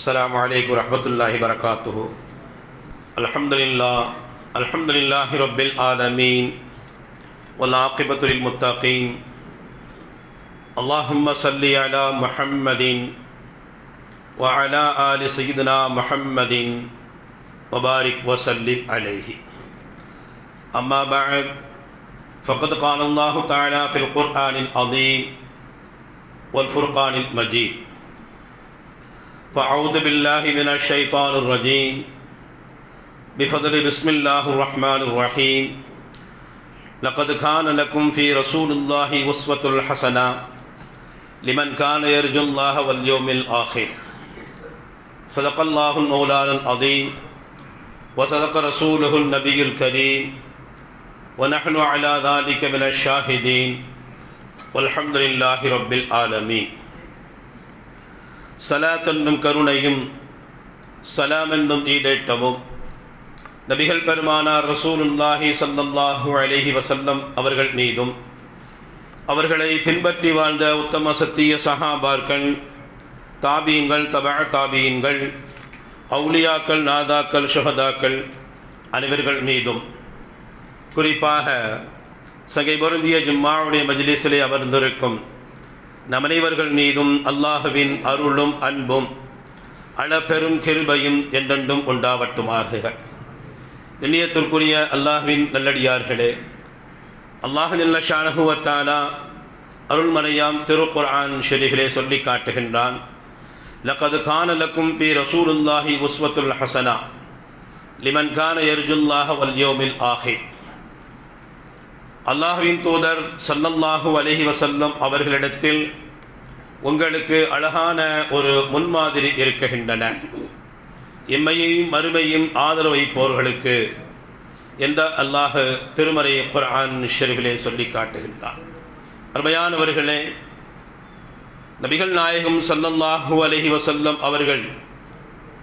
السلام علیکم ورحمۃ اللہ وبرکاتہ الحمد للہ الحمد للہ رب العالمین ولاقبۃ المطقین اللہم صلی علی محمد وعلی آل سیدنا محمد وبارک وسلم علیہ اما بعد، فقد قال اللہ تعالی فی القرآن العظیم والفرقان المجید فأعوذ بالله من الشيطان الرجيم. بفضل بسم الله الرحمن الرحيم. لقد كان لكم في رسول الله أسوة الحسنة لمن كان يرجو الله واليوم الآخر. صدق الله المولانا العظيم وصدق رسوله النبي الكريم. ونحن على ذلك من الشاهدين. والحمد لله رب العالمين. சலாத் என்னும் கருணையும் சலாம் என்னும் ஈடேட்டமும் நபிகள் பெருமானார் ரசூலுல்லாஹி சல்லல்லாஹு அலைஹி வசல்லம் அவர்கள் மீதும் அவர்களை பின்பற்றி வாழ்ந்த உத்தம சத்திய சஹாபார்கள் தாபியங்கள் தபா தாபியங்கள் அவுலியாக்கள் நாதாக்கள் ஷுஹதாக்கள் அனைவர்கள் மீதும் குறிப்பாக சகை பொருந்திய ஜும்மாவுடைய மஜ்லிஸிலே அமர்ந்திருக்கும் நம் அனைவர்கள் மீதும் அல்லாஹுவின் அருளும் அன்பும் அளப்பெரும் கிருபையும் என்றென்றும் உண்டாவட்டுமாக. இணையத்திற்குரிய அல்லாஹுவின் நல்லடியார்களே அல்லாஹ் நல்ல ஷானகுவத்தாலா அருள்மறையாம் திருக்குர்ஆன் ஷெரீஃபிலே சொல்லி காட்டுகின்றான் லகது கான லக்கும் பி ரசூலுல்லாஹி உஸ்வத்துல் ஹசனா லிமன் கான எர்ஜுல்லாஹ வல்யோமில் அல்லாஹுவின் தூதர் சல்லல்லாஹு அலஹி வசல்லம் அவர்களிடத்தில் உங்களுக்கு அழகான ஒரு முன்மாதிரி இருக்கின்றன. இம்மையையும் மறுமையும் ஆதரவு வைப்போர்களுக்கு என்ற அல்லாஹ் திருமறை குரான் ஷெரீஃபிலே சொல்லி காட்டுகின்றார் அருமையானவர்களே நபிகள் நாயகம் சல்லல்லாஹு அலஹி வசல்லம் அவர்கள்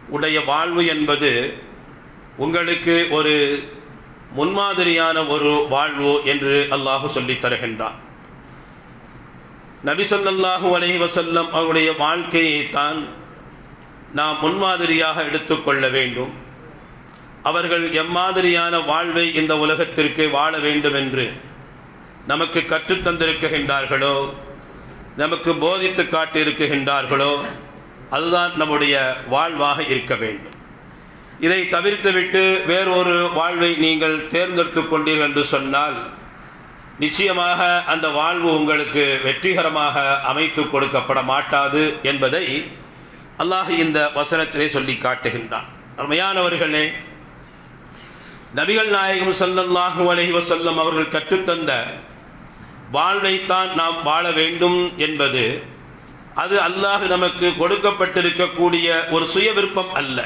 உடைய வாழ்வு என்பது உங்களுக்கு ஒரு முன்மாதிரியான ஒரு வாழ்வு என்று அல்லாஹு சொல்லித் தருகின்றான். நபி சொல்லாஹு அலஹி வசல்லம் அவருடைய வாழ்க்கையைத்தான் நாம் முன்மாதிரியாக எடுத்துக்கொள்ள வேண்டும். அவர்கள் எம்மாதிரியான வாழ்வை இந்த உலகத்திற்கு வாழ வேண்டும் என்று நமக்கு கற்றுத்தந்திருக்கின்றார்களோ நமக்கு போதித்து காட்டியிருக்கின்றார்களோ அதுதான் நம்முடைய வாழ்வாக இருக்க வேண்டும். இதை தவிர்த்துவிட்டு வேறொரு வாழ்வை நீங்கள் தேர்ந்தெடுத்து கொண்டீர்கள் என்று சொன்னால் நிச்சயமாக அந்த வாழ்வு உங்களுக்கு வெற்றிகரமாக அமைத்து கொடுக்கப்பட மாட்டாது என்பதை அல்லாஹ் இந்த வசனத்திலே சொல்லி காட்டுகின்றான். அருமையானவர்களே நபிகள் நாயகம் சல்லல்லாஹு அலஹி வசல்லம் அவர்கள் கற்றுத்தந்த வாழ்வைத்தான் நாம் வாழ வேண்டும் என்பது அது அல்லாஹ் நமக்கு கொடுக்கப்பட்டிருக்கக்கூடிய ஒரு சுய விருப்பம் அல்ல.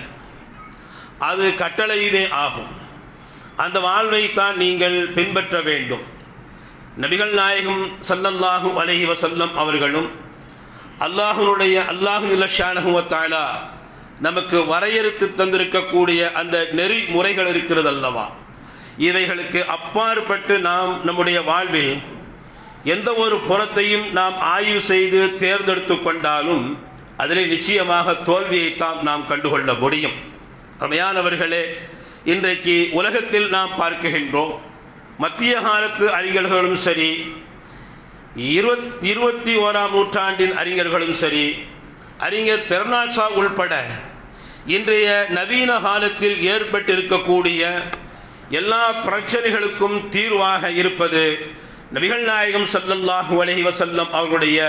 அது கட்டளையிலே ஆகும். அந்த வாழ்வைத்தான் நீங்கள் பின்பற்ற வேண்டும். நபிகள் நாயகம் சல்லல்லாஹு அலஹி வசல்லம் அவர்களும் அல்லாஹுனுடைய அல்லாஹு இலஷானகுவத்தாலா நமக்கு வரையறுத்து தந்திருக்கக்கூடிய அந்த நெறிமுறைகள் இருக்கிறது அல்லவா இவைகளுக்கு அப்பாற்பட்டு நாம் நம்முடைய வாழ்வில் எந்த ஒரு புறத்தையும் நாம் ஆய்வு செய்து தேர்ந்தெடுத்து கொண்டாலும் அதில் நிச்சயமாக தோல்வியைத்தான் நாம் கண்டுகொள்ள முடியும். ரமையானவர்களே இன்றைக்கு உலகத்தில் நாம் பார்க்கின்றோம் மத்திய காலத்து அறிஞர்களும் சரி இருபத் இருபத்தி ஓராம் நூற்றாண்டின் அறிஞர்களும் சரி அறிஞர் பெர்னாட்சா உள்பட இன்றைய நவீன காலத்தில் ஏற்பட்டிருக்கக்கூடிய எல்லா பிரச்சனைகளுக்கும் தீர்வாக இருப்பது நபிகள் நாயகம் சல்லல்லாஹு அலஹி வசல்லம் அவர்களுடைய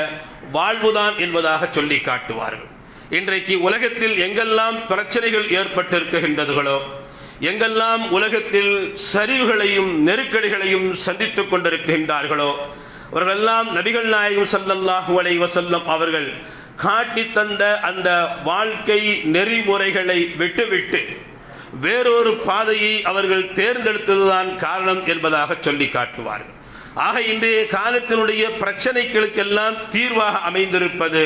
வாழ்வுதான் என்பதாக சொல்லி காட்டுவார்கள். இன்றைக்கு உலகத்தில் எங்கெல்லாம் பிரச்சனைகள் ஏற்பட்டிருக்கின்றதுகளோ எங்கெல்லாம் உலகத்தில் சரிவுகளையும் நெருக்கடிகளையும் சந்தித்துக் கொண்டிருக்கின்றார்களோ அவர்களெல்லாம் நபிகள் நாயகம் சல்லல்லாஹு அலை வசல்லம் அவர்கள் காட்டி தந்த அந்த வாழ்க்கை நெறிமுறைகளை விட்டுவிட்டு வேறொரு பாதையை அவர்கள் தேர்ந்தெடுத்ததுதான் காரணம் என்பதாக சொல்லி காட்டுவார்கள். ஆக இன்றைய காலத்தினுடைய பிரச்சனைகளுக்கெல்லாம் தீர்வாக அமைந்திருப்பது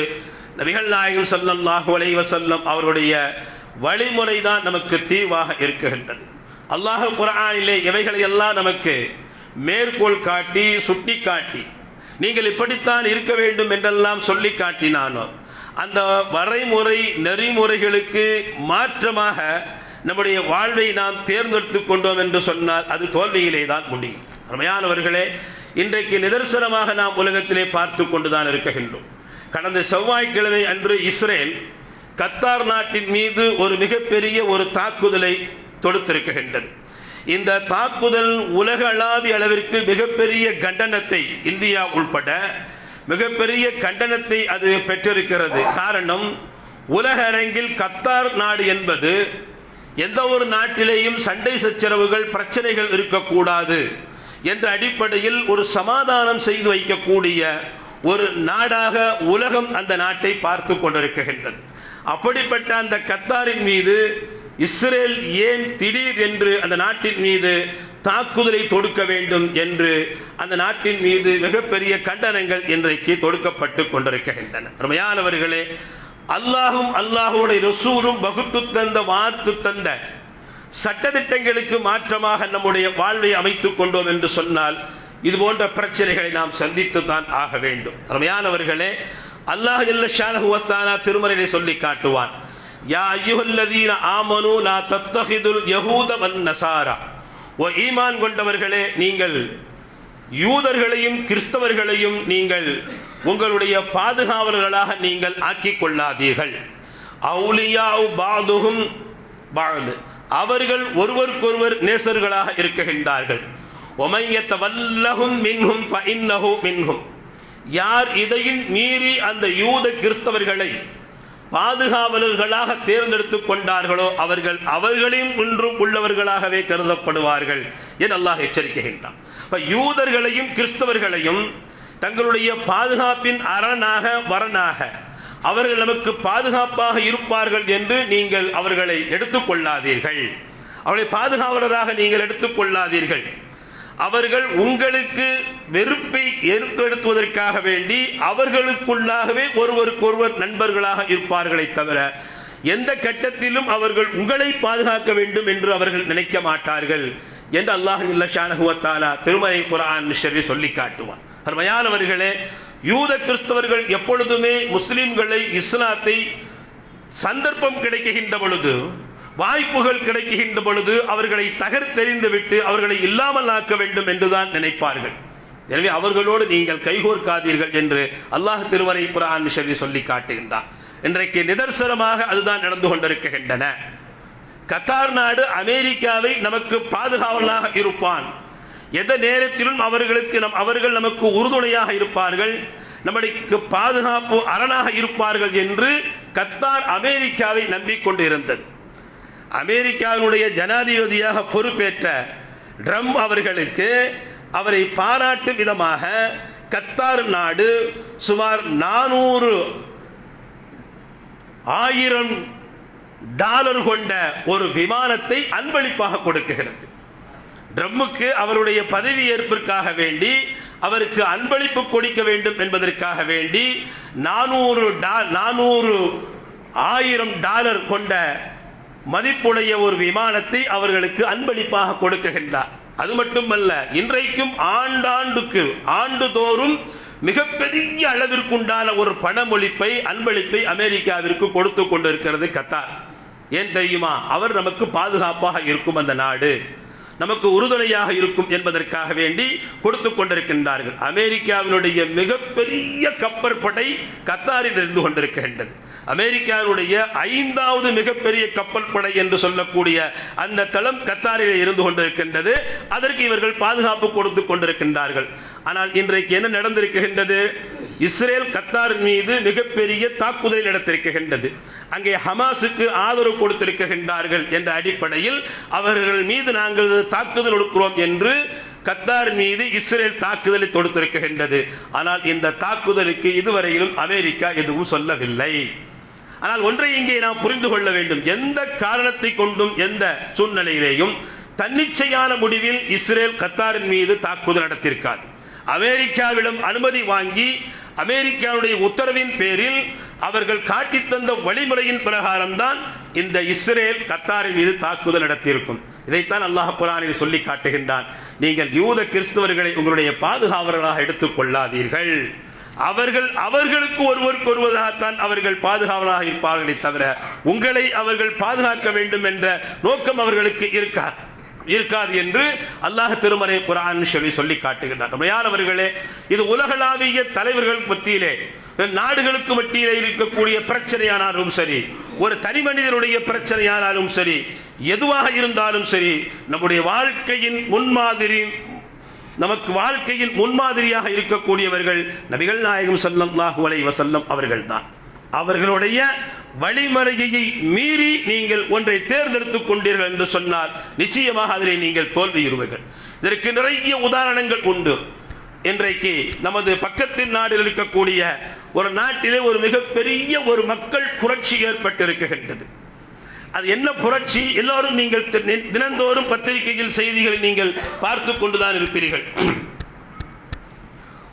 நபிகள் நாயகம் சல்லல்லாஹு அலை அவருடைய வழிமுறை தான் நமக்கு தீவாக இருக்குகின்றது அல்லாஹ் குரானிலே இவைகளை எல்லாம் நமக்கு மேற்கோள் காட்டி சுட்டி காட்டி நீங்கள் இப்படித்தான் இருக்க வேண்டும் என்றெல்லாம் சொல்லி காட்டினானோ அந்த வரைமுறை நெறிமுறைகளுக்கு மாற்றமாக நம்முடைய வாழ்வை நாம் தேர்ந்தெடுத்து கொண்டோம் என்று சொன்னால் அது தோல்வியிலே தான் முடியும். அருமையானவர்களே இன்றைக்கு நிதர்சனமாக நாம் உலகத்திலே பார்த்து கொண்டுதான் இருக்கின்றோம். கடந்த செவ்வாய்க்கிழமை அன்று இஸ்ரேல் கத்தார் நாட்டின் மீது ஒரு மிகப்பெரிய ஒரு தாக்குதலை தொடுத்திருக்கின்றது. இந்த தாக்குதல் உலகளாவிய அளவிற்கு மிகப்பெரிய கண்டனத்தை இந்தியா உள்பட மிகப்பெரிய கண்டனத்தை அது பெற்றிருக்கிறது. காரணம் உலக அரங்கில் கத்தார் நாடு என்பது எந்த ஒரு நாட்டிலேயும் சண்டை சச்சரவுகள் பிரச்சனைகள் இருக்கக்கூடாது என்ற அடிப்படையில் ஒரு சமாதானம் செய்து வைக்கக்கூடிய ஒரு நாடாக உலகம் அந்த நாட்டை பார்த்து கொண்டிருக்கின்றது. அப்படிப்பட்ட அந்த கத்தாரின் மீது இஸ்ரேல் ஏன் திடீர் என்று அந்த நாட்டின் மீது தாக்குதலை தொடுக்க வேண்டும் என்று அந்த நாட்டின் மீது மிகப்பெரிய கண்டனங்கள் இன்றைக்கு தொடுக்கப்பட்டு கொண்டிருக்கின்றன. அருமையானவர்களே அல்லாஹும் அல்லாஹுடைய ரசூரும் வகுத்து தந்த வார்த்து தந்த சட்டத்திட்டங்களுக்கு மாற்றமாக நம்முடைய வாழ்வை அமைத்துக் கொண்டோம் என்று சொன்னால் இது போன்ற பிரச்சனைகளை நாம் சந்தித்து தான் ஆக வேண்டும். அருமையானவர்களே அல்லாஹ் ஷானஹுவத்தானா திருமறையை சொல்லி காட்டுவான். யா ஐயுஹல்லதீன ஆமனு லா தத்தஹிதுல் யஹூத வன் நசாரா. ஓ ஈமான் கொண்டவர்களே நீங்கள் யூதர்களையும் கிறிஸ்தவர்களையும் நீங்கள் உங்களுடைய பாதுகாவலர்களாக நீங்கள் ஆக்கி கொள்ளாதீர்கள். அவுலியாவ் பாதுகும் வாழ்ந்து அவர்கள் ஒருவருக்கொருவர் நேசர்களாக இருக்குகின்றார்கள் ஒமையத்த வல்லஹும் மின்ஹும் ஃபஇன்னஹு மின்ஹும். யார் இதையும் மீறி அந்த யூத கிறிஸ்தவர்களை பாதுகாவலர்களாக தேர்ந்தெடுத்துக் கொண்டார்களோ அவர்கள் அவர்களையும் இன்றும் உள்ளவர்களாகவே கருதப்படுவார்கள் என அல்லாஹ் எச்சரிக்கின்றான். இப்ப யூதர்களையும் கிறிஸ்தவர்களையும் தங்களுடைய பாதுகாப்பின் அரணாக வரனாக அவர்கள் நமக்கு பாதுகாப்பாக இருப்பார்கள் என்று நீங்கள் அவர்களை எடுத்துக்கொள்ளாதீர்கள் அவர்களை பாதுகாவலராக நீங்கள் எடுத்துக்கொள்ளாதீர்கள் அவர்கள் உங்களுக்கு வெறுப்பை ஏற்படுத்துவதற்காக வேண்டி அவர்களுக்குள்ளாகவே ஒருவருக்கொருவர் நண்பர்களாக இருப்பார்களே தவிர எந்த கட்டத்திலும் அவர்கள் உங்களை பாதுகாக்க வேண்டும் என்று அவர்கள் நினைக்க மாட்டார்கள் என்று அல்லாஹ் ஷானஹுவத்தாலா திருமலை குரான் ஷரி சொல்லி காட்டுவார் அருமையானவர்களே யூத கிறிஸ்தவர்கள் எப்பொழுதுமே முஸ்லிம்களை இஸ்லாத்தை சந்தர்ப்பம் கிடைக்கின்ற பொழுது வாய்ப்புகள் கிடைக்கின்ற பொழுது அவர்களை தகர்த்தெறிந்து விட்டு அவர்களை இல்லாமல் ஆக்க வேண்டும் என்றுதான் நினைப்பார்கள். எனவே அவர்களோடு நீங்கள் கைகோர்க்காதீர்கள் என்று அல்லாஹ் திருவரை புரான் ஷரி சொல்லி காட்டுகின்றார் இன்றைக்கு நிதர்சனமாக அதுதான் நடந்து கொண்டிருக்கின்றன. கத்தார் நாடு அமெரிக்காவை நமக்கு பாதுகாவலாக இருப்பான். எந்த நேரத்திலும் அவர்களுக்கு நம் அவர்கள் நமக்கு உறுதுணையாக இருப்பார்கள். நம்மளுக்கு பாதுகாப்பு அரணாக இருப்பார்கள் என்று கத்தார் அமெரிக்காவை நம்பிக்கொண்டு இருந்தது அமெரிக்காவினுடைய ஜனாதிபதியாக பொறுப்பேற்ற ட்ரம்ப் அவர்களுக்கு அவரை பாராட்டும் விதமாக கத்தார் நாடு சுமார் நானூறு ஆயிரம் டாலர் கொண்ட ஒரு விமானத்தை அன்பளிப்பாக கொடுக்குகிறது ட்ரம்முக்கு அவருடைய பதவி ஏற்பிற்காக வேண்டி அவருக்கு அன்பளிப்பு கொடுக்க வேண்டும் என்பதற்காக வேண்டி நானூறு டா நானூறு ஆயிரம் டாலர் கொண்ட மதிப்புடைய ஒரு விமானத்தை அவர்களுக்கு அன்பளிப்பாக கொடுக்குகின்றார். அது மட்டுமல்ல இன்றைக்கும் ஆண்டாண்டுக்கு ஆண்டுதோறும் மிகப்பெரிய அளவிற்குண்டான ஒரு பணமொழிப்பை அன்பளிப்பை அமெரிக்காவிற்கு கொடுத்து கொண்டிருக்கிறது கத்தார். ஏன் தெரியுமா? அவர் நமக்கு பாதுகாப்பாக இருக்கும் அந்த நாடு. நமக்கு உறுதுணையாக இருக்கும் என்பதற்காக வேண்டி கொடுத்து கொண்டிருக்கின்றார்கள். அமெரிக்காவினுடைய மிகப்பெரிய கப்பற்படை கத்தாரில் இருந்து கொண்டிருக்கின்றது. அமெரிக்காவினுடைய ஐந்தாவது மிகப்பெரிய கப்பல் படை என்று சொல்லக்கூடிய அந்த தளம் கத்தாரில் இருந்து கொண்டிருக்கின்றது. அதற்கு இவர்கள் பாதுகாப்பு கொடுத்து கொண்டிருக்கின்றார்கள். ஆனால் இன்றைக்கு என்ன நடந்திருக்கின்றது? இஸ்ரேல் கத்தார் மீது மிகப்பெரிய தாக்குதலை நடத்திருக்கின்றது அங்கே ஹமாஸுக்கு ஆதரவு கொடுத்திருக்கின்றார்கள் என்ற அடிப்படையில் அவர்கள் மீது நாங்கள் தாக்குதல் கொடுக்கிறோம் என்று கத்தார் மீது இஸ்ரேல் தாக்குதலை தொடுத்திருக்கின்றது. ஆனால் இந்த தாக்குதலுக்கு இதுவரையிலும் அமெரிக்கா எதுவும் சொல்லவில்லை. ஆனால் ஒன்றை இங்கே நாம் புரிந்து கொள்ள வேண்டும். எந்த காரணத்தை கொண்டும் எந்த சூழ்நிலையிலேயும் தன்னிச்சையான முடிவில் இஸ்ரேல் கத்தாரின் மீது தாக்குதல் நடத்தியிருக்காது. அமெரிக்காவிடம் அனுமதி வாங்கி அமெரிக்காவுடைய உத்தரவின் பேரில் அவர்கள் காட்டித் தந்த வழிமுறையின் பிரகாரம்தான் இந்த இஸ்ரேல் கத்தாரின் மீது தாக்குதல் நடத்தியிருக்கும். இதைத்தான் அல்லாஹ் குரானில் சொல்லி காட்டுகின்றான். நீங்கள் யூத கிறிஸ்தவர்களை உங்களுடைய பாதுகாவலர்களாக எடுத்துக் கொள்ளாதீர்கள். அவர்கள் அவர்களுக்கு ஒருவருக்கு ஒருவராகத்தான் அவர்கள் பாதுகாவலாக இருப்பார்களே தவிர உங்களை அவர்கள் பாதுகாக்க வேண்டும் என்ற நோக்கம் அவர்களுக்கு இருக்கா? இருக்காது என்று அல்லாஹ் திருமறை குரான் சொல்லி சொல்லி காட்டுகின்றார். உண்மையானவர்களே இது உலகளாவிய தலைவர்கள் மத்தியிலே நாடுகளுக்கு மத்தியிலே இருக்கக்கூடிய பிரச்சனையானாலும் சரி ஒரு தனி மனிதனுடைய பிரச்சனையானாலும் சரி எதுவாக இருந்தாலும் சரி நம்முடைய வாழ்க்கையின் முன்மாதிரி நமக்கு வாழ்க்கையில் முன்மாதிரியாக இருக்கக்கூடியவர்கள் நபிகள் நாயகம் ஸல்லல்லாஹு அலைஹி அவர்கள் அவர்கள்தான். அவர்களுடைய வழிமுறையை மீறி நீங்கள் ஒன்றை தேர்ந்தெடுத்துக் கொண்டீர்கள் என்று சொன்னால் நிச்சயமாக அதிலே நீங்கள் தோல்வியுறுவீர்கள் இதற்கு நிறைய உதாரணங்கள் உண்டு. இன்றைக்கு நமது பக்கத்தின் நாடில் இருக்கக்கூடிய ஒரு நாட்டிலே ஒரு மிகப்பெரிய ஒரு மக்கள் புரட்சி ஏற்பட்டிருக்கின்றது. அது என்ன புரட்சி? எல்லாரும் நீங்கள் தி- தினந்தோறும் பத்திரிகையில் செய்திகளை நீங்கள் பார்த்து கொண்டுதான் இருப்பீர்கள்.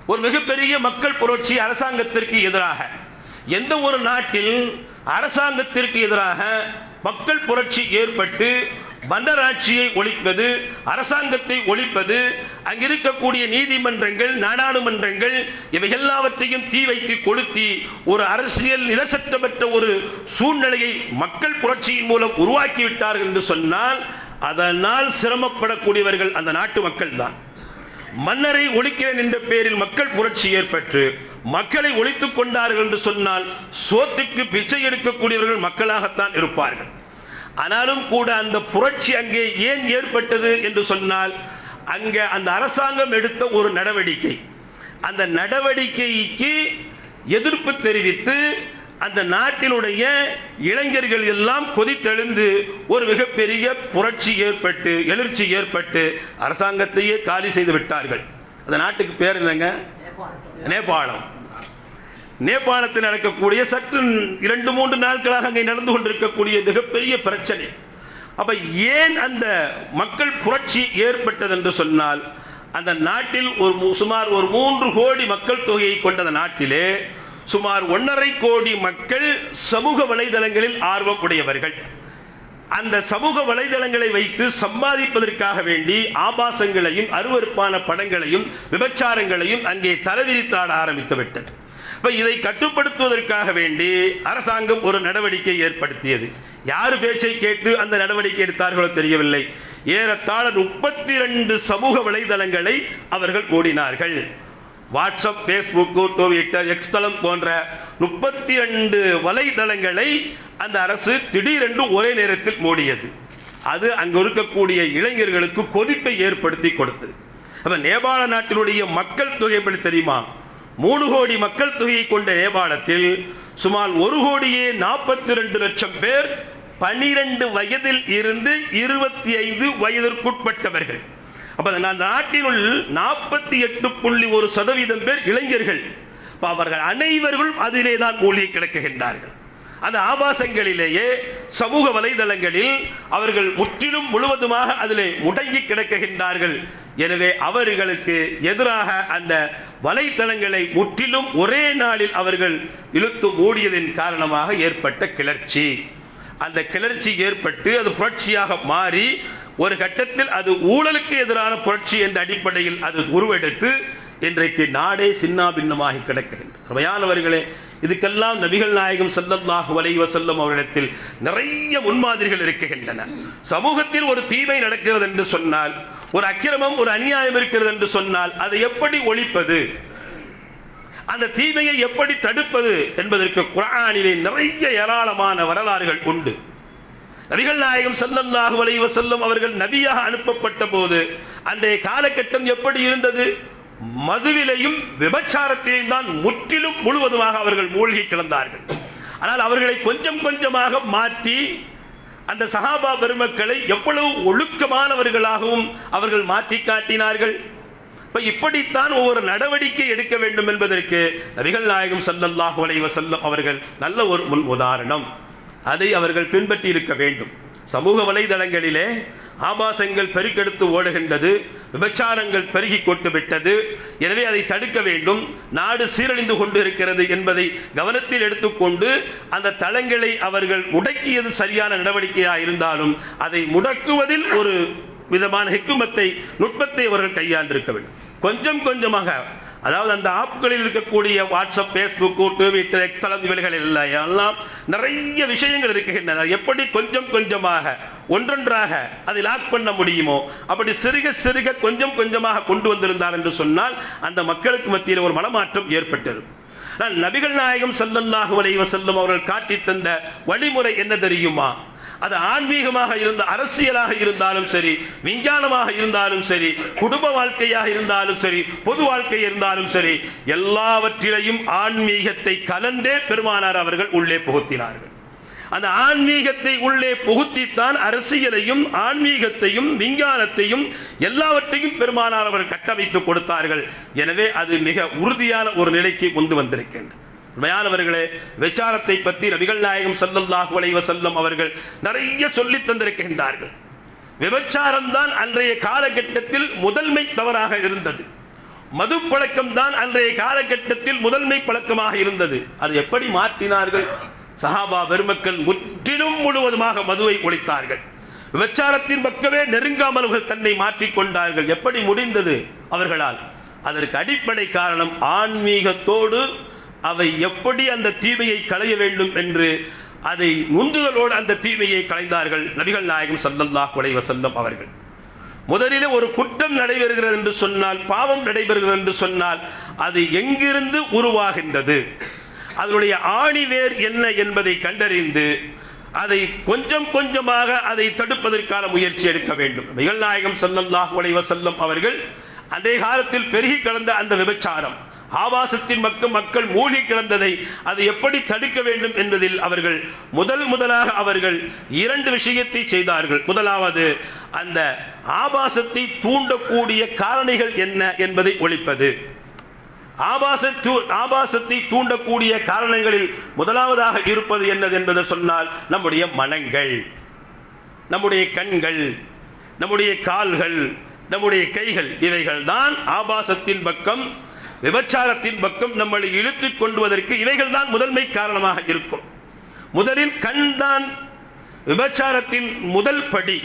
ஒரு மிகப்பெரிய மக்கள் புரட்சி அரசாங்கத்திற்கு எதிராக எந்த ஒரு நாட்டில் அரசாங்கத்திற்கு எதிராக மக்கள் புரட்சி ஏற்பட்டு மன்னராட்சியை ஒழிப்பது அரசாங்கத்தை ஒழிப்பது அங்கிருக்கக்கூடிய நீதிமன்றங்கள் நாடாளுமன்றங்கள் இவை எல்லாவற்றையும் தீ வைத்து கொளுத்தி ஒரு அரசியல் நிலசற்றமற்ற ஒரு சூழ்நிலையை மக்கள் புரட்சியின் மூலம் உருவாக்கி விட்டார்கள் என்று சொன்னால் அதனால் சிரமப்படக்கூடியவர்கள் அந்த நாட்டு மக்கள் தான் மன்னரை ஒழிக்கிறேன் என்ற பேரில் மக்கள் புரட்சி ஏற்பட்டு மக்களை ஒழித்துக் கொண்டார்கள் என்று சொன்னால் சோத்துக்கு பிச்சை எடுக்கக்கூடியவர்கள் மக்களாகத்தான் இருப்பார்கள். ஆனாலும் கூட அந்த புரட்சி அங்கே ஏன் ஏற்பட்டது என்று சொன்னால் அங்கே அந்த அரசாங்கம் எடுத்த ஒரு நடவடிக்கை. அந்த நடவடிக்கைக்கு எதிர்ப்பு தெரிவித்து அந்த நாட்டினுடைய இளைஞர்கள் எல்லாம் கொதித்தெழுந்து ஒரு மிகப்பெரிய புரட்சி ஏற்பட்டு எழுச்சி ஏற்பட்டு அரசாங்கத்தையே காலி செய்து விட்டார்கள். அந்த நாட்டுக்கு பேர் என்னங்க? நேபாளம். நேபாளத்தில் நடக்கக்கூடிய சற்று இரண்டு மூன்று நாட்களாக அங்கே நடந்து கொண்டிருக்கக்கூடிய மிகப்பெரிய பிரச்சனை. அப்ப ஏன் அந்த மக்கள் புரட்சி ஏற்பட்டது என்று சொன்னால் அந்த நாட்டில் ஒரு சுமார் ஒரு மூன்று கோடி மக்கள் தொகையை கொண்ட அந்த நாட்டிலே சுமார் ஒன்றரை கோடி மக்கள் சமூக வலைதளங்களில் ஆர்வம் உடையவர்கள் அந்த சமூக வலைதளங்களை வைத்து சம்பாதிப்பதற்காக வேண்டி ஆபாசங்களையும் அருவருப்பான படங்களையும் விபச்சாரங்களையும் அங்கே தலைவிரித்தாட ஆரம்பித்து விட்டது. இப்போ இதை கட்டுப்படுத்துவதற்காக வேண்டி அரசாங்கம் ஒரு நடவடிக்கை ஏற்படுத்தியது. யார் பேச்சை கேட்டு அந்த நடவடிக்கை எடுத்தார்களோ தெரியவில்லை. ஏறத்தாழ முப்பத்தி ரெண்டு சமூக வலைதளங்களை அவர்கள் மூடினார்கள். வாட்ஸ்அப் ஃபேஸ்புக் ட்விட்டர் எக்ஸ்தலம் போன்ற முப்பத்தி ரெண்டு வலைதளங்களை அந்த அரசு திடீரென்று ஒரே நேரத்தில் மூடியது. அது அங்கு இருக்கக்கூடிய இளைஞர்களுக்கு கொதிப்பை ஏற்படுத்தி கொடுத்தது. அப்ப நேபாள நாட்டினுடைய மக்கள் தொகை எப்படி தெரியுமா? மூணு கோடி மக்கள் தொகையை கொண்ட நேபாளத்தில் சுமார் ஒரு கோடியே நாற்பத்தி ரெண்டு லட்சம் பேர் பனிரெண்டு வயதில் இருந்து இருபத்தி ஐந்து வயதிற்குட்பட்டவர்கள். அப்ப நாட்டினுள் நாற்பத்தி எட்டு புள்ளி ஒரு சதவீதம் பேர் இளைஞர்கள். அவர்கள் அனைவரும் அதிலே தான் மூழ்கி கிடக்குகின்றார்கள். அந்த ஆபாசங்களிலேயே சமூக வலைதளங்களில் அவர்கள் முற்றிலும் முழுவதுமாக அதிலே முடங்கி கிடக்குகின்றார்கள். எனவே அவர்களுக்கு எதிராக அந்த வலைத்தளங்களை முற்றிலும் ஒரே நாளில் அவர்கள் இழுத்து மூடியதின் காரணமாக ஏற்பட்ட கிளர்ச்சி. அந்த கிளர்ச்சி ஏற்பட்டு அது புரட்சியாக மாறி ஒரு கட்டத்தில் அது ஊழலுக்கு எதிரான புரட்சி என்ற அடிப்படையில் அது உருவெடுத்து இன்றைக்கு நாடே சின்னாபின்னமாகி கிடக்குகின்றது அருமையானவர்களே இதுக்கெல்லாம் நபிகள் நாயகம் ஸல்லல்லாஹு வலைவ செல்லும் அவரிடத்தில் நிறைய முன்மாதிரிகள் இருக்குகின்றன சமூகத்தில் ஒரு தீமை நடக்கிறது என்று சொன்னால் ஒரு அக்கிரமம் ஒரு அநியாயம் இருக்கிறது என்று சொன்னால் அதை எப்படி ஒழிப்பது? அந்த தீமையை எப்படி தடுப்பது? என்பதற்கு குரானிலே நிறைய ஏராளமான வரலாறுகள் உண்டு. நபிகள் நாயகம் சல்லல்லாஹு அலைஹி வஸல்லம் அவர்கள் நபியாக அனுப்பப்பட்ட போது அன்றைய காலகட்டம் எப்படி இருந்தது? மதுவிலையும் விபச்சாரத்திலையும் தான் முற்றிலும் முழுவதுமாக அவர்கள் மூழ்கி கிடந்தார்கள். ஆனால் அவர்களை கொஞ்சம் கொஞ்சமாக மாற்றி அந்த சஹாபா பெருமக்களை எவ்வளவு ஒழுக்கமானவர்களாகவும் அவர்கள் மாற்றி காட்டினார்கள். இப்ப இப்படித்தான் ஒவ்வொரு நடவடிக்கை எடுக்க வேண்டும் என்பதற்கு நபிகள் நாயகம் சல்லல்லாஹு வலைவ செல்லும் அவர்கள் நல்ல ஒரு முன் உதாரணம். அதை அவர்கள் பின்பற்றி இருக்க வேண்டும். சமூக வலைதளங்களிலே ஆபாசங்கள் பெருக்கெடுத்து ஓடுகின்றது விபச்சாரங்கள் பெருகி கொண்டு விட்டது. எனவே அதை தடுக்க வேண்டும். நாடு சீரழிந்து கொண்டு இருக்கிறது என்பதை கவனத்தில் எடுத்துக்கொண்டு அந்த தளங்களை அவர்கள் முடக்கியது சரியான நடவடிக்கையாக இருந்தாலும் அதை முடக்குவதில் ஒரு விதமான ஹெக்குமத்தை நுட்பத்தை அவர்கள் கையாண்டிருக்க வேண்டும். கொஞ்சம் கொஞ்சமாக அதாவது அந்த ஆப்களில் இருக்கக்கூடிய வாட்ஸ்அப் ஃபேஸ்புக் ட்விட்டர் எக்ஸலம் இவைகள் இல்லை எல்லாம் நிறைய விஷயங்கள் இருக்கின்றன. எப்படி கொஞ்சம் கொஞ்சமாக ஒன்றொன்றாக அதை லாக் பண்ண முடியுமோ அப்படி சிறுக சிறுக கொஞ்சம் கொஞ்சமாக கொண்டு வந்திருந்தார் என்று சொன்னால் அந்த மக்களுக்கு மத்தியில் ஒரு மனமாற்றம் ஏற்பட்டது. ஆனால் நபிகள் நாயகம் ஸல்லல்லாஹு வலைவ செல்லும் அவர்கள் காட்டி தந்த வழிமுறை என்ன தெரியுமா? அது ஆன்மீகமாக இருந்த அரசியலாக இருந்தாலும் சரி விஞ்ஞானமாக இருந்தாலும் சரி குடும்ப வாழ்க்கையாக இருந்தாலும் சரி பொது வாழ்க்கை இருந்தாலும் சரி எல்லாவற்றிலையும் ஆன்மீகத்தை கலந்தே பெருமானார் அவர்கள் உள்ளே புகுத்தினார்கள். அந்த ஆன்மீகத்தை உள்ளே புகுத்தித்தான் அரசியலையும் ஆன்மீகத்தையும் விஞ்ஞானத்தையும் எல்லாவற்றையும் பெருமானார் அவர்கள் கட்டமைத்து கொடுத்தார்கள். எனவே அது மிக உறுதியான ஒரு நிலைக்கு கொண்டு வந்திருக்கின்றது. உண்மையானவர்களே விசாரத்தை பற்றி நபிகள் நாயகம் ஸல்லல்லாஹு அலைஹி செல்லும் அவர்கள் நிறைய சொல்லி தந்திருக்கின்றார்கள். விபச்சாரம் தான் அன்றைய காலகட்டத்தில் முதன்மை தவறாக இருந்தது. மது பழக்கம் தான் அன்றைய காலகட்டத்தில் முதன்மை பழக்கமாக இருந்தது. அது எப்படி மாற்றினார்கள்? சஹாபா பெருமக்கள் முற்றிலும் முழுவதுமாக மதுவை ஒழித்தார்கள். விபச்சாரத்தின் பக்கமே நெருங்காமல் அவர்கள் தன்னை மாற்றிக்கொண்டார்கள் எப்படி முடிந்தது? அவர்களால். அதற்கு அடிப்படை காரணம் ஆன்மீகத்தோடு அவை எப்படி அந்த தீமையை களைய வேண்டும் என்று அதை முந்துதலோடு அந்த தீமையை களைந்தார்கள் நபிகள் நாயகம் சல்லல்லா அலைஹி செல்லும் அவர்கள். முதலிலே ஒரு குற்றம் நடைபெறுகிறது என்று சொன்னால் பாவம் நடைபெறுகிறது என்று சொன்னால் அது எங்கிருந்து உருவாகின்றது? அதனுடைய ஆணிவேர் என்ன என்பதை கண்டறிந்து அதை கொஞ்சம் கொஞ்சமாக அதை தடுப்பதற்கான முயற்சி எடுக்க வேண்டும். நிகழ்நாயகம் செல்லம் லாஹ் உலைவ செல்லம் அவர்கள் அதே காலத்தில் பெருகி கலந்த அந்த விபச்சாரம். ஆபாசத்தின் பக்கம் மக்கள் மூழ்கி கிடந்ததை அதை எப்படி தடுக்க வேண்டும் என்பதில் அவர்கள் முதல் முதலாக அவர்கள் இரண்டு விஷயத்தை செய்தார்கள். முதலாவது அந்த ஆபாசத்தை தூண்டக்கூடிய காரணிகள் என்ன என்பதை ஒழிப்பது. ஆபாச ஆபாசத்தை தூண்டக்கூடிய காரணங்களில் முதலாவதாக இருப்பது என்னது என்பதை சொன்னால் நம்முடைய மனங்கள் நம்முடைய கண்கள் நம்முடைய கால்கள் நம்முடைய கைகள் இவைகள் தான் ஆபாசத்தின் பக்கம் விபச்சாரத்தின் பக்கம் நம்மளை இழுத்து கொண்டுவதற்கு இவைகள் தான் முதன்மை காரணமாக இருக்கும். முதலில் கண் தான் விபச்சாரத்தின் முதல் படி.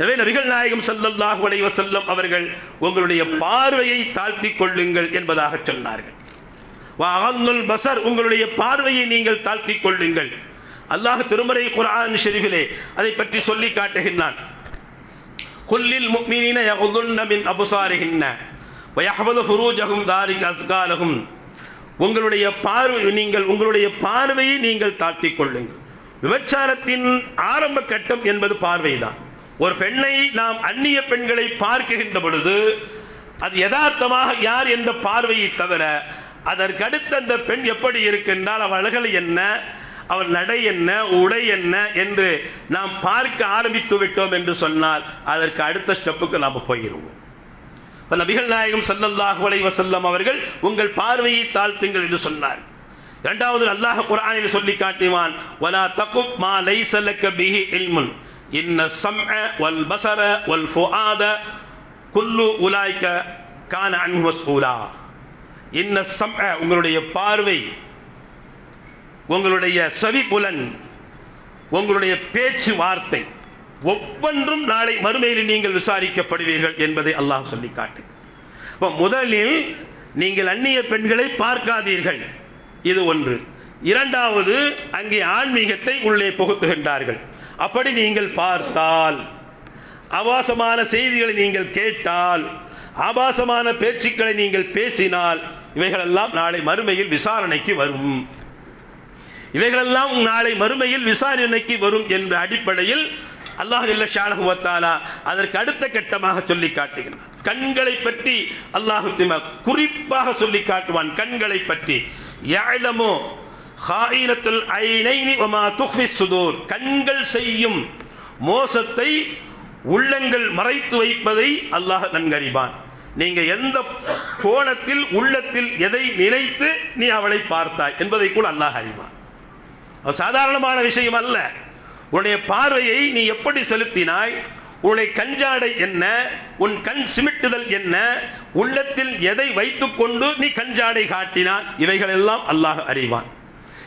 எனவே நபிகள் நாயகம் ஸல்லல்லாஹு அலைஹி செல்லும் அவர்கள் உங்களுடைய பார்வையை தாழ்த்திக் கொள்ளுங்கள் என்பதாக சொன்னார்கள். வஅகல்லுல் பசர் உங்களுடைய பார்வையை நீங்கள் தாழ்த்திக் கொள்ளுங்கள் அல்லாஹ் திருமறை குரான் ஷெரீஃபிலே அதை பற்றி சொல்லி காட்டுகின்றான். குல்லில் முஃமினீன யகுதுன்ன மின் வயஹ்ஃபது ஃபுரூஜஹும் தாரிக உங்களுடைய பார்வை நீங்கள் உங்களுடைய பார்வையை நீங்கள் தாழ்த்திக் கொள்ளுங்கள். விபச்சாரத்தின் ஆரம்ப கட்டம் என்பது பார்வைதான். ஒரு பெண்ணை நாம் அந்நிய பெண்களை பார்க்கின்ற பொழுது அது யதார்த்தமாக யார் என்ற பார்வையை தவிர அதற்கடுத்து அந்த பெண் எப்படி இருக்கின்றால் அவள் அழகல் என்ன அவள் நடை என்ன உடை என்ன என்று நாம் பார்க்க ஆரம்பித்து விட்டோம் என்று சொன்னால் அதற்கு அடுத்த ஸ்டெப்புக்கு நாம் போயிடுவோம் நபிகள் நாயகம் சல்லல்லாஹு அலைவ செல்லம் அவர்கள் உங்கள் பார்வையை தாழ்த்துங்கள் என்று சொன்னார். இரண்டாவது அல்லாஹ் குரானில் சொல்லி காட்டிவான் வலா தகுப் மா லைசலக்க பிஹி இல்முன். இன்ன ஸம்அ வல் பசர வல் ஃபுஆத குல்லு உலாய்க்க கான அன்ஹு மஸ்ஊலா இன்ன ஸம்அ உங்களுடைய பார்வை உங்களுடைய செவிப்புலன் உங்களுடைய பேச்சு வார்த்தை ஒவ்வொன்றும் நாளை மறுமையில் நீங்கள் விசாரிக்கப்படுவீர்கள் என்பதை அல்லாஹ் சொல்லி காட்டு முதலில் நீங்கள் அந்நிய பெண்களை பார்க்காதீர்கள். இது ஒன்று. இரண்டாவது அங்கே ஆன்மீகத்தை உள்ளே புகுத்துகின்றார்கள். அப்படி நீங்கள் பார்த்தால் ஆபாசமான செய்திகளை நீங்கள் கேட்டால் ஆபாசமான பேச்சுக்களை நீங்கள் பேசினால் இவைகளெல்லாம் நாளை மறுமையில் விசாரணைக்கு வரும். இவைகளெல்லாம் நாளை மறுமையில் விசாரணைக்கு வரும் என்ற அடிப்படையில் அல்லாஹ் இல்ல அதற்கு அடுத்த கட்டமாக சொல்லி காட்டுகிறான் கண்களை பற்றி அல்லாஹு குறிப்பாக சொல்லி காட்டுவான் கண்களை பற்றி. யாழமோ ஹாயினத்துல் ஐனைனி ஒமா துஃபி சுதூர் கண்கள் செய்யும் மோசத்தை உள்ளங்கள் மறைத்து வைப்பதை அல்லாஹ் நன்கறிவான். நீங்க எந்த கோணத்தில் உள்ளத்தில் எதை நினைத்து நீ அவளை பார்த்தாய் என்பதை கூட அல்லாஹ் அறிவான். சாதாரணமான விஷயம் அல்ல. உன்னுடைய பார்வையை நீ எப்படி செலுத்தினாய்? உன்னுடைய கஞ்சாடை என்ன? உன் கண் சிமிட்டுதல் என்ன? உள்ளத்தில் எதை வைத்துக்கொண்டு நீ கஞ்சாடை காட்டினாய்? இவைகளெல்லாம் அல்லாஹ் அறிவான்.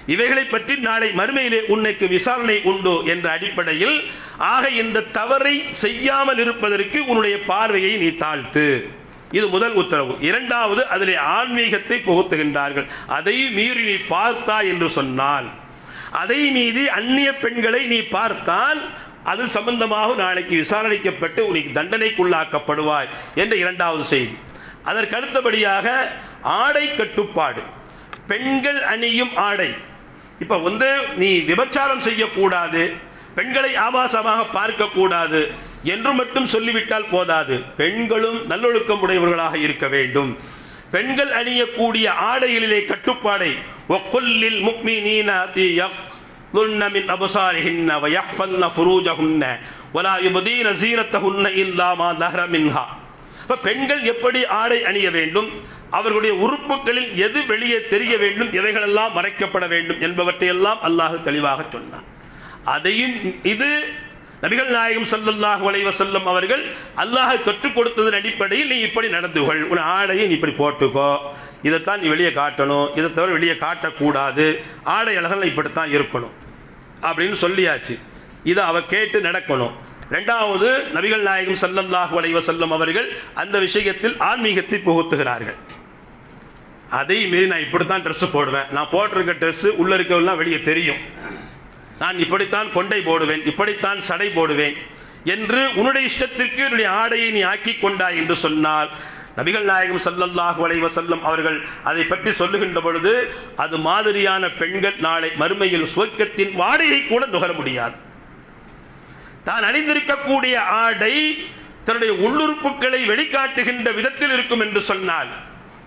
இவைகளை பற்றி நாளை மறுமையிலே உன்னைக்கு விசாரணை உண்டு என்ற அடிப்படையில் ஆக இந்த தவறை செய்யாமல் இருப்பதற்கு உன்னுடைய பார்வையை நீ தாழ்த்து. இது முதல் உத்தரவு. இரண்டாவது அதிலே ஆன்மீகத்தை புகுத்துகின்றார்கள். அதை மீறி நீ பார்த்தா என்று சொன்னால் அதை மீது அந்நிய பெண்களை நீ பார்த்தால் அது சம்பந்தமாக நாளைக்கு விசாரணைக்கப்பட்டு உனக்கு தண்டனைக்குள்ளாக்கப்படுவாய் என்ற இரண்டாவது செய்தி. அதற்கு அடுத்தபடியாக ஆடை கட்டுப்பாடு. பெண்கள் அணியும் ஆடை. இப்ப வந்து நீ விபச்சாரம் செய்யக்கூடாது பெண்களை ஆபாசமாக பார்க்கக்கூடாது என்று மட்டும் சொல்லிவிட்டால் போதாது. பெண்களும் நல்லொழுக்கம் உடையவர்களாக இருக்க வேண்டும். பெண்கள் அணியக்கூடிய ஆடைகளிலே கட்டுப்பாடை. ஒக்கொல்லில் முக்மி நீ ஒக்குல்லில் யக் يغضن من أبصارهن ويحفظن فروجهن ولا يبدين زينتهن إلا ما ظهر منها இப்ப பெண்கள் எப்படி ஆடை அணிய வேண்டும் அவர்களுடைய உறுப்புகளில் எது வெளியே தெரிய வேண்டும் எவைகளெல்லாம் மறைக்கப்பட வேண்டும் என்பவற்றையெல்லாம் அல்லாஹ் தெளிவாக சொன்னார் அதையும் இது நபிகள் நாயகம் ஸல்லல்லாஹு அலைஹி வஸல்லம் அவர்கள் அல்லாஹ் கற்றுக் கொடுத்ததன் அடிப்படையில் நீ இப்படி நடந்து கொள் உன் ஆடையை நீ இப்படி போட்டுக்கோ இதைத்தான் நீ வெளியே காட்டணும் இதை தவிர வெளியே காட்டக்கூடாது ஆடை அழகெல்லாம் இப்படித்தான் இருக்கணும் அப்படின்னு சொல்லியாச்சு. இதை அவ கேட்டு நடக்கணும். ரெண்டாவது நபிகள் நாயகம் சல்லல்லாஹு வளைவ செல்லும் அவர்கள் அந்த விஷயத்தில் ஆன்மீகத்தை புகுத்துகிறார்கள். அதை மீறி நான் இப்படித்தான் ட்ரெஸ் போடுவேன். நான் போட்டிருக்க ட்ரெஸ் உள்ள இருக்கவெல்லாம் வெளியே தெரியும். நான் இப்படித்தான் கொண்டை போடுவேன் இப்படித்தான் சடை போடுவேன் என்று உன்னுடைய இஷ்டத்திற்கு என்னுடைய ஆடையை நீ ஆக்கி கொண்டாய் என்று சொன்னால் நபிகள் நாயகம் சல்லல்லாஹு வளைவ செல்லும் அவர்கள் அதை பற்றி சொல்லுகின்ற பொழுது அது மாதிரியான பெண்கள் நாளை மறுமையில் சுவர்க்கத்தின் வாடகை கூட நுகர முடியாது. தான் அணிந்திருக்கக்கூடிய ஆடை தன்னுடைய உள்ளுறுப்புகளை வெளிக்காட்டுகின்ற விதத்தில் இருக்கும் என்று சொன்னால்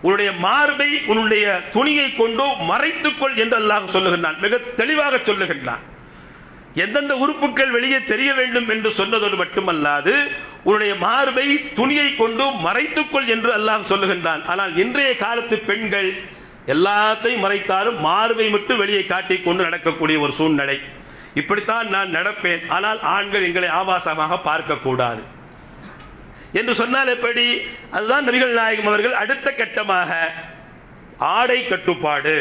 உன்னுடைய மார்பை உன்னுடைய துணியை கொண்டு மறைத்துக்கொள் என்று அல்லாஹ் சொல்லுகின்றான். மிக தெளிவாக சொல்லுகின்றான். எந்தெந்த உறுப்புகள் வெளியே தெரிய வேண்டும் என்று சொன்னதோடு மட்டுமல்லாது உன்னுடைய மார்பை துணியை கொண்டு மறைத்துக்கொள் என்று அல்லாஹ் சொல்லுகின்றான். ஆனால் இன்றைய காலத்து பெண்கள் எல்லாத்தையும் மறைத்தாலும் மார்பை மட்டும் வெளியே காட்டிக் கொண்டு நடக்கக்கூடிய ஒரு சூழ்நிலை. இப்படித்தான் நான் நடப்பேன். ஆனால் ஆண்கள் எங்களை ஆபாசமாக பார்க்கக்கூடாது. என்று சொன்னால் எப்படி? அதுதான் நபிகள் நாயகம் அவர்கள் அடுத்த கட்டமாக ஆடை கட்டுப்பாடு.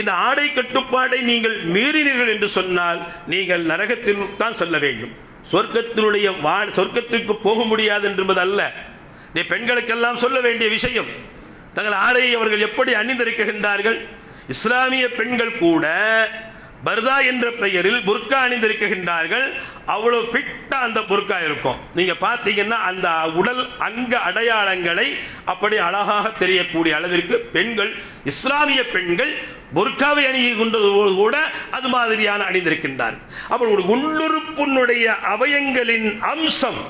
இந்த ஆடை கட்டுப்பாடை நீங்கள் மீறினீர்கள் என்று சொன்னால் நீங்கள் நரகத்தில் தான் செல்ல வேண்டும். சொர்க்கத்தினுடைய வாழ் சொர்க்கத்திற்கு போக முடியாது என்பது அல்ல நீ பெண்களுக்கெல்லாம் சொல்ல வேண்டிய விஷயம். தங்கள் ஆடையை அவர்கள் எப்படி அணிந்திருக்கின்றார்கள்? இஸ்லாமிய பெண்கள் கூட பர்தா என்ற பெயரில் புர்கா அணிந்திருக்கின்றார்கள். அவ்வளவு ஃபிட்டா அந்த புர்கா இருக்கும். நீங்க பார்த்தீங்கன்னா அந்த உடல் அங்க அடையாளங்களை அப்படி அழகாக தெரியக்கூடிய அளவிற்கு பெண்கள் இஸ்லாமிய பெண்கள் பொருக்காவை அணியை கொண்டது கூட அது மாதிரியான அணிந்திருக்கின்றார்கள். அவர்களுடைய உள்ளுறுப்பினுடைய அவயங்களின் அம்சம்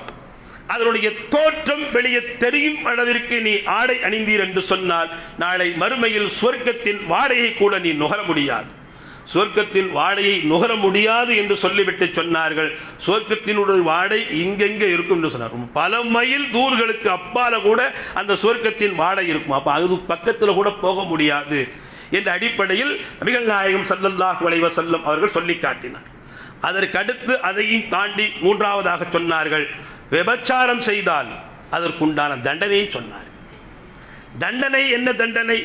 அதனுடைய தோற்றம் வெளியே தெரியும் அளவிற்கு நீ ஆடை அணிந்தீர் என்று சொன்னால் நாளை மறுமையில் சுவர்க்கத்தின் வாடையை கூட நீ நுகர முடியாது. சுவர்க்கத்தின் வாடையை நுகர முடியாது என்று சொல்லிவிட்டு சொன்னார்கள். சுவர்க்கத்தினுடைய வாடை இங்கெங்கே இருக்கும் என்று சொன்னார். பல மைல் தூர்களுக்கு அப்பால கூட அந்த சுவர்க்கத்தின் வாடை இருக்கும். அப்போ அது பக்கத்தில் கூட போக முடியாது. என்ற அடிப்படையில் மிகநாயகம் நாயகம் ஸல்லல்லாஹு செல்லும் அவர்கள் சொல்லி காட்டினார். அதற்கடுத்து அதையும் தாண்டி மூன்றாவதாக சொன்னார்கள். விபச்சாரம் செய்தால் அதற்குண்டான தண்டனையை சொன்னார் தண்டனை என்ன தண்டனை?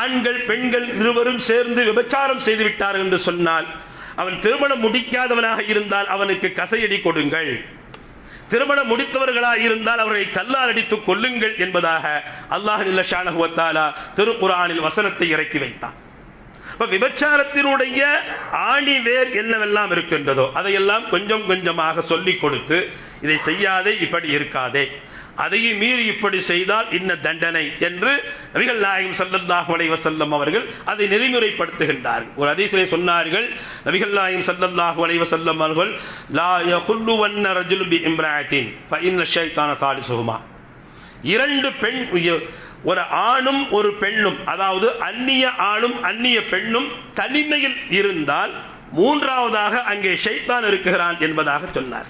ஆண்கள் பெண்கள் இருவரும் சேர்ந்து விபச்சாரம் செய்து விட்டார்கள் என்று சொன்னால் அவன் திருமணம் முடிக்காதவனாக இருந்தால் அவனுக்கு கசையடி கொடுங்கள். திருமணம் முடித்தவர்களாக இருந்தால் அவர்களை கல்லால் அடித்து கொல்லுங்கள் என்பதாக அல்லாஹ் ஷானஹுவத்தாலா திருக்குரானில் வசனத்தை இறக்கி வைத்தான். இப்ப விபச்சாரத்தினுடைய ஆணி வேர் என்னவெல்லாம் இருக்கின்றதோ அதையெல்லாம் கொஞ்சம் கொஞ்சமாக சொல்லிக் கொடுத்து இதை செய்யாதே இப்படி இருக்காதே. அதையும் மீறி இப்படி செய்தால் இன்ன தண்டனை என்று நபிகள் நாயகம் ஸல்லல்லாஹு அலைஹி வஸல்லம் அவர்கள் அதை நெறிமுறைப்படுத்துகின்றார்கள். ஒரு ஹதீஸிலே சொன்னார்கள் நபிகள் நாயகம் ஸல்லல்லாஹு அலைஹி வஸல்லம் அவர்கள் லா யஹுல்லு வன்ன ரஜுல் பி இம்ராத்தின் ஃப இன்ன ஷைத்தான சாலிசுஹுமா. இரண்டு பெண் ஒரு ஆணும் ஒரு பெண்ணும் அதாவது அந்நிய ஆணும் அந்நிய பெண்ணும் தனிமையில் இருந்தால் மூன்றாவதாக அங்கே ஷைத்தான் இருக்கிறான் என்பதாக சொன்னார்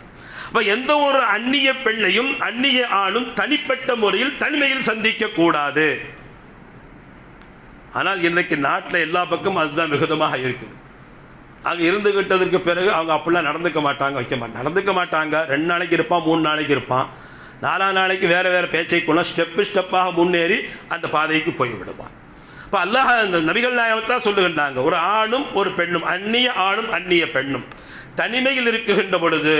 இப்போ எந்த ஒரு அந்நிய பெண்ணையும் அந்நிய ஆணும் தனிப்பட்ட முறையில் தனிமையில் சந்திக்க கூடாது. ஆனால் இன்றைக்கு நாட்டில் எல்லா பக்கமும் அதுதான் மிகுதமாக இருக்குது. அங்கே இருந்துகிட்டதற்கு பிறகு அவங்க அப்படிலாம் நடந்துக்க மாட்டாங்க வைக்க மாட்டாங்க. நடந்துக்க மாட்டாங்க ரெண்டு நாளைக்கு இருப்பான் மூணு நாளைக்கு இருப்பான். நாலாம் நாளைக்கு வேறு வேறு பேச்சை கொள்ள ஸ்டெப்பு ஸ்டெப்பாக முன்னேறி அந்த பாதைக்கு போய் விடுவான். இப்போ அல்லாஹ் அந்த நபிகள் நாயகத்தான் சொல்லுகின்றாங்க ஒரு ஆணும் ஒரு பெண்ணும் அந்நிய ஆணும் அந்நிய பெண்ணும் தனிமையில் இருக்குகின்ற பொழுது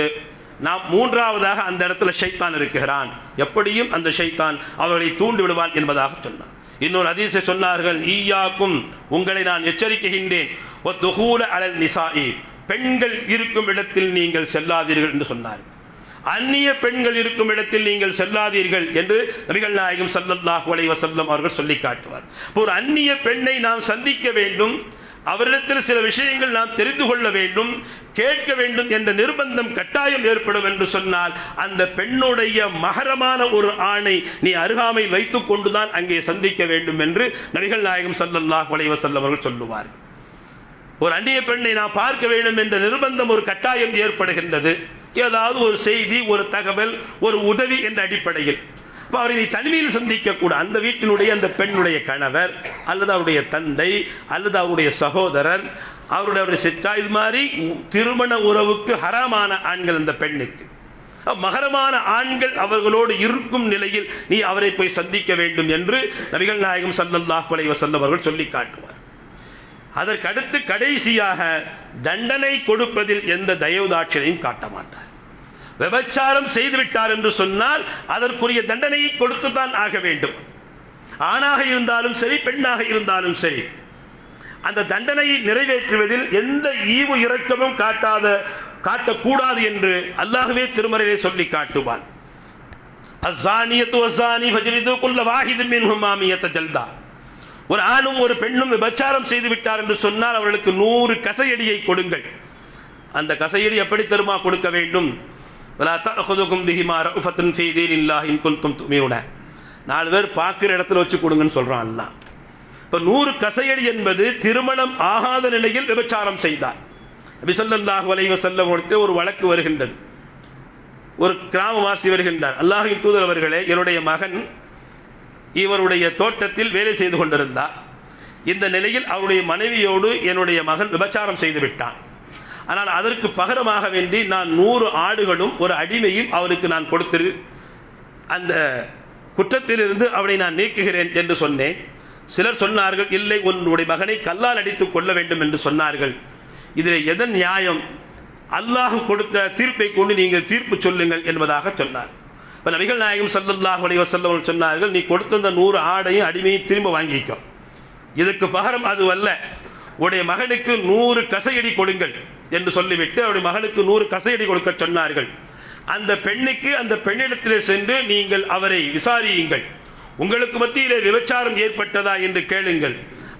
நாம் மூன்றாவதாக அந்த இடத்துல ஷைத்தான் இருக்கிறான். எப்படியும் அந்த ஷைத்தான் அவர்களை தூண்டி விடுவான் என்பதாக சொன்னான். இன்னொரு அதிசை சொன்னார்கள் ஈயாக்கும் உங்களை நான் எச்சரிக்கின்றேன். அலல் நிசாயி பெண்கள் இருக்கும் இடத்தில் நீங்கள் செல்லாதீர்கள் என்று சொன்னார்கள் அந்நிய பெண்கள் இருக்கும் இடத்தில் நீங்கள் செல்லாதீர்கள் என்று நபிகள் நாயகம் ஸல்லல்லாஹு அலைஹி அவர்கள் சொல்லி காட்டுவார். ஒரு அந்நிய பெண்ணை நாம் சந்திக்க வேண்டும். அவரிடத்தில் சில விஷயங்கள் நாம் தெரிந்து கொள்ள வேண்டும் கேட்க வேண்டும் என்ற நிர்பந்தம் கட்டாயம் ஏற்படும் என்று சொன்னால் அந்த பெண்ணுடைய மகரமான ஒரு ஆணை நீ அருகாமை வைத்துக் கொண்டுதான் அங்கே சந்திக்க வேண்டும் என்று நபிகள் நாயகம் ஸல்லல்லாஹு அலைஹி செல்லவர்கள் சொல்லுவார்கள். ஒரு அந்நிய பெண்ணை நான் பார்க்க வேண்டும் என்ற நிர்பந்தம் ஒரு கட்டாயம் ஏற்படுகின்றது. ஏதாவது ஒரு செய்தி ஒரு தகவல் ஒரு உதவி என்ற அடிப்படையில். அப்ப அவரை நீ தனிமையில் சந்திக்க கூட அந்த வீட்டினுடைய அந்த பெண்ணுடைய கணவர் அல்லது அவருடைய தந்தை அல்லது அவருடைய சகோதரர் அவருடைய அவருடைய சிற்றா இது மாதிரி திருமண உறவுக்கு ஹராமான ஆண்கள் அந்த பெண்ணுக்கு. மகரமான ஆண்கள் அவர்களோடு இருக்கும் நிலையில் நீ அவரை போய் சந்திக்க வேண்டும் என்று நபிகள் நாயகம் சல்லல்லாஹ் அலைஹி வஸல்லம் சொல்லி காட்டுவார். அதற்கடுத்து கடைசியாக தண்டனை கொடுப்பதில் எந்த தயவுதாட்சியையும் காட்ட மாட்டார். விபச்சாரம் செய்துவிட்டார் என்று சொன்னால் அதற்குரிய தண்டனையை கொடுத்துதான் ஆக வேண்டும். ஆணாக இருந்தாலும் சரி பெண்ணாக இருந்தாலும் சரி அந்த தண்டனையை நிறைவேற்றுவதில் எந்த ஈவு இரக்கமும் காட்டாத காட்டக்கூடாது என்று அல்லாகவே திருமறையிலே சொல்லி காட்டுவான். அஸ்ஸானியத்து வஸ்ஸானி ஃபஜ்லிது குல்ல வாஹிதின் மின்ஹுமா மியத்த ஜல்தா. ஒரு ஆணும் ஒரு பெண்ணும் விபச்சாரம் செய்து விட்டார் என்று சொன்னால் அவர்களுக்கு நூறு கசையடியை கொடுங்கள். அந்த கசையடி எப்படி தருமா கொடுக்க வேண்டும்? வலா தகுதுக்கும் திஹிமா ரஃபத்தின் செய்தீன் இல்லாஹின் கொல்தும் துமியோட நாலு பேர் பார்க்குற இடத்துல வச்சு கொடுங்கன்னு சொல்கிறான் அல்லா இப்போ நூறு கசையடி என்பது திருமணம் ஆகாத நிலையில் விபச்சாரம் செய்தார். அபிசல்லாஹ் வலைவ செல்லம் ஒரு வழக்கு வருகின்றது. ஒரு கிராமவாசி வருகின்றார். அல்லாஹின் தூதர் அவர்களே என்னுடைய மகன் இவருடைய தோட்டத்தில் வேலை செய்து கொண்டிருந்தார். இந்த நிலையில் அவருடைய மனைவியோடு என்னுடைய மகன் விபச்சாரம் செய்து விட்டான். ஆனால் அதற்கு பகரமாக வேண்டி நான் நூறு ஆடுகளும் ஒரு அடிமையும் அவனுக்கு நான் கொடுத்திரு அந்த குற்றத்திலிருந்து அவனை நான் நீக்குகிறேன் என்று சொன்னேன். சிலர் சொன்னார்கள் இல்லை உன்னுடைய மகனை கல்லால் அடித்துக் கொள்ள வேண்டும் என்று சொன்னார்கள். இதில் எதன் நியாயம்? அல்லாஹ் கொடுத்த தீர்ப்பை கொண்டு நீங்கள் தீர்ப்பு சொல்லுங்கள் என்பதாக சொன்னார். இப்போ நபிகள் நாயகம் சல்லாஹ் அலைஹி செல்லவர்கள் சொன்னார்கள் நீ கொடுத்த அந்த நூறு ஆடையும் அடிமையும் திரும்ப வாங்கிக்கோ. இதுக்கு பகரம் அது அல்ல. உடைய மகனுக்கு நூறு கசையடி கொடுங்கள். என்று சொல்லிவிட்டு அவருடைய மகனுக்கு நூறு கசையடி கொடுக்க சொன்னார்கள். அந்த பெண்ணுக்கு அந்த பெண்ணிடத்திலே சென்று நீங்கள் அவரை விசாரியுங்கள். உங்களுக்கு மத்தியிலே விபச்சாரம் ஏற்பட்டதா என்று கேளுங்கள்.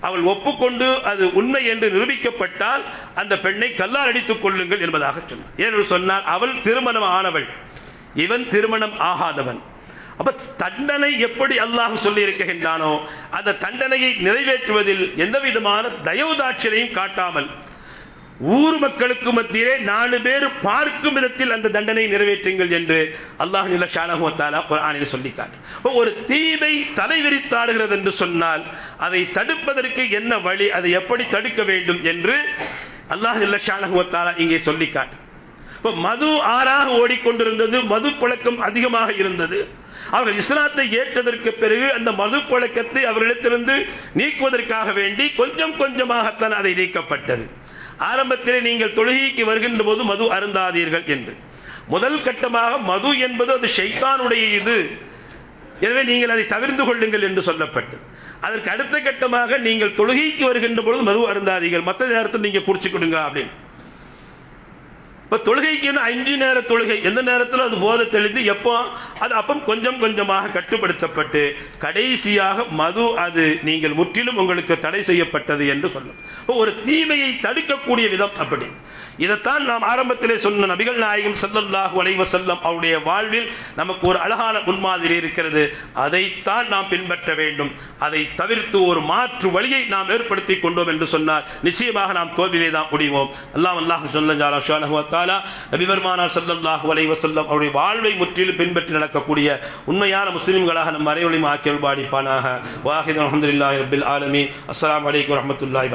அவள் ஒப்புக்கொண்டு அது உண்மை என்று நிரூபிக்கப்பட்டால் அந்த பெண்ணை கல்லால் அடித்துக் கொள்ளுங்கள் என்பதாக சொன்னார். ஏனென்று சொன்னால் அவள் திருமணம் ஆனவள். இவன் திருமணம் ஆகாதவன். அப்ப தண்டனை எப்படி அல்லாஹ் சொல்லி இருக்கின்றானோ அந்த தண்டனையை நிறைவேற்றுவதில் எந்த விதமான தயவுதாட்சியையும் காட்டாமல் ஊர் மக்களுக்கு மத்தியிலே நாலு பேர் பார்க்கும் விதத்தில் அந்த தண்டனை நிறைவேற்றுங்கள் என்று அல்லாஹ் நில ஷானஹுவத்தாலா குரானில் சொல்லிக்காட்டு. ஒரு தீமை தலைவிரித்தாடுகிறது என்று சொன்னால் அதை தடுப்பதற்கு என்ன வழி அதை எப்படி தடுக்க வேண்டும் என்று அல்லாஹ் நில ஷானஹுவத்தாலா இங்கே சொல்லிக்காட்டு. இப்போ மது ஆறாக ஓடிக்கொண்டிருந்தது மது புழக்கம் அதிகமாக இருந்தது. அவர்கள் இஸ்லாத்தை ஏற்றதற்கு பிறகு அந்த மது புழக்கத்தை அவர்களிடத்திலிருந்து நீக்குவதற்காக வேண்டி கொஞ்சம் கொஞ்சமாகத்தான் அதை நீக்கப்பட்டது. ஆரம்பத்திலே நீங்கள் தொழுகைக்கு வருகின்ற போது மது அருந்தாதீர்கள் என்று. முதல் கட்டமாக மது என்பது அது ஷைத்தானுடைய இது. எனவே நீங்கள் அதை தவிர்த்து கொள்ளுங்கள் என்று சொல்லப்பட்டது. அதற்கு அடுத்த கட்டமாக நீங்கள் தொழுகைக்கு வருகின்ற பொழுது மது அருந்தாதீர்கள். மற்ற நேரத்தில் நீங்கள் குறிச்சு கொடுங்க அப்படின்னு. இப்போ தொழுகைக்கு அஞ்சு நேர தொழுகை? எந்த நேரத்தில் அது போதை தெளிந்து எப்போ? அது அப்போ கொஞ்சம் கொஞ்சமாக கட்டுப்படுத்தப்பட்டு கடைசியாக மது அது நீங்கள் முற்றிலும் உங்களுக்கு தடை செய்யப்பட்டது என்று சொல்லும். ஒரு தீமையை தடுக்கக்கூடிய விதம் அப்படி. இதைத்தான் நாம் ஆரம்பத்திலே சொன்ன நபிகள் நாயகம் சல்லல்லாஹு அலைவ செல்லம் அவருடைய வாழ்வில் நமக்கு ஒரு அழகான முன்மாதிரி இருக்கிறது. அதைத்தான் நாம் பின்பற்ற வேண்டும். அதை தவிர்த்து ஒரு மாற்று வழியை நாம் ஏற்படுத்தி கொண்டோம் என்று சொன்னார் நிச்சயமாக நாம் தோல்வியிலே தான் முடிவோம். அல்லாஹ் அல்லாஹ் சொல்லஞ்சாலா ஷானஹு வத்தாலா நபிபெருமானா ஸல்லல்லாஹு அலைஹி அவருடைய வாழ்வை முற்றிலும் பின்பற்றி நடக்கக்கூடிய உண்மையான முஸ்லிம்களாக நம் அனைவரையும் ஆக்கியல் பாடிப்பானாக வாஹித் அலமதுல்லாஹி ரபில் ஆலமி அஸ்லாம் வலைக்கம் வரமத்துல்லாஹி